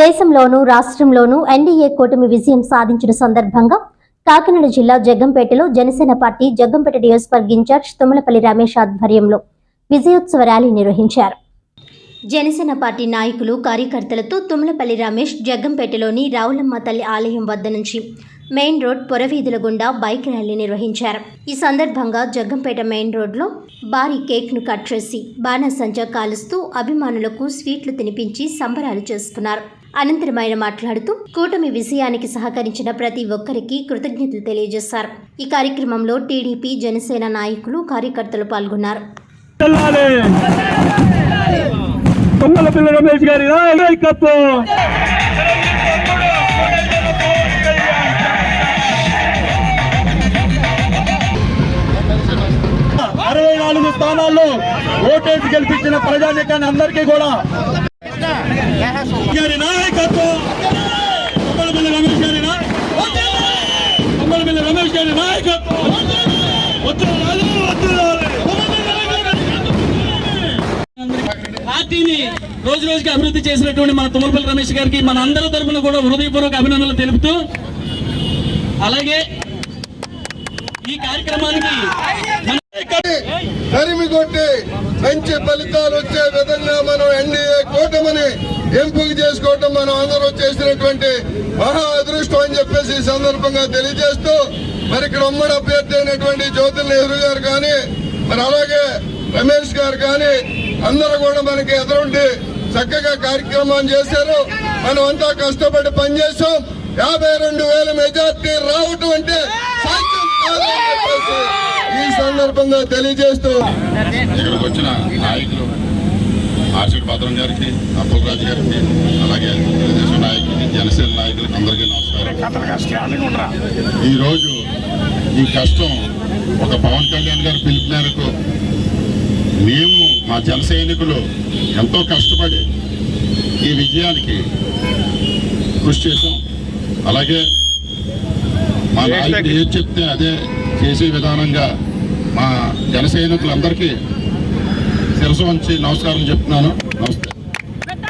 దేశంలోనూ రాష్ట్రంలోనూ ఎన్డీఏ కూటమి విజయం సాధించిన సందర్భంగా కాకినాడ జిల్లా జగ్గంపేటలో జనసేన పార్టీ జగ్గంపేట నియోజకవర్గ ఇన్ఛార్జ్ తుమ్మలపల్లి రమేష్ ఆధ్వర్యంలో విజయోత్సవ ర్యాలీ నిర్వహించారు. జనసేన పార్టీ నాయకులు కార్యకర్తలతో తుమ్మలపల్లి రమేష్ జగ్గంపేటలోని రావులమ్మ తల్లి ఆలయం వద్ద నుంచి మెయిన్ రోడ్ పొరవీధుల గుండా బైక్ ర్యాలీ నిర్వహించారు. ఈ సందర్భంగా జగ్గంపేట మెయిన్ రోడ్లో భారీ కేక్ను కట్ చేసి బాణసంచా కాలుస్తూ అభిమానులకు స్వీట్లు తినిపించి సంబరాలు చేసుకున్నారు. అనంతరం ఆయన మాట్లాడుతూ కూటమి విజయానికి సహకరించిన ప్రతి ఒక్కరికి కృతజ్ఞతలు తెలియజేశారు. ఈ కార్యక్రమంలో టీడీపీ జనసేన నాయకులు కార్యకర్తలు పాల్గొన్నారు. అరవై నాలుగు స్థానాల్లో ఓటేసి గెలిపించిన ప్రజానికాన్ని అందరికీ కూడా గారి నాయకత్వం. కొమ్మలపల్లి రమేష్ గారి నాయకత్వం తుమ్మలపల్లి రమేష్ గారి నాయకత్వం. వద్దురాలి, పార్టీని రోజు రోజుకి అభివృద్ధి చేసినటువంటి మన తుమ్మలపల్లి రమేష్ గారికి మన అందరి తరఫున కూడా హృదయపూర్వక అభినందనలు తెలుపుతూ అలాగే ఈ కార్యక్రమానికి తరిమి కొట్టి మంచి ఫలితాలు వచ్చే విధంగా మనం ఎంపిక చేసుకోవటం మనం అందరూ చేసినటువంటి మహా అదృష్టం అని చెప్పేసి ఈ సందర్భంగా తెలియజేస్తూ మరి ఇక్కడ ఉమ్మడి అభ్యర్థి అయినటువంటి జ్యోతి నెహ్రూ గారు కానీ మరి అలాగే రమేష్ గారు కానీ అందరూ కూడా మనకి ఎదురుండి చక్కగా కార్యక్రమం చేశారు. మనం అంతా కష్టపడి పనిచేసాం యాభై రెండు వేల మెజార్టీ రావటం అంటే ఈ సందర్భంగా తెలియజేస్తూ ఇక్కడికి వచ్చిన నాయకులు ఆర్షడ్ భద్రం గారికి అప్పుల్ రాజు గారికి అలాగే తెలుగుదేశం నాయకులకి జనసేన నాయకులకి అందరికీ నమస్కారం. ఈరోజు ఈ కష్టం ఒక పవన్ కళ్యాణ్ గారి పిలుపు మేరకు మేము మా జన సైనికులు ఎంతో కష్టపడి ఈ విజయానికి కృషి చేసాం అలాగే మా నాయకుడు ఏది చెప్తే అదే చేసే విధానంగా మా జన సైనికులందరికీ శిరసు వంచి నమస్కారం చెప్తున్నాను. నమస్తే.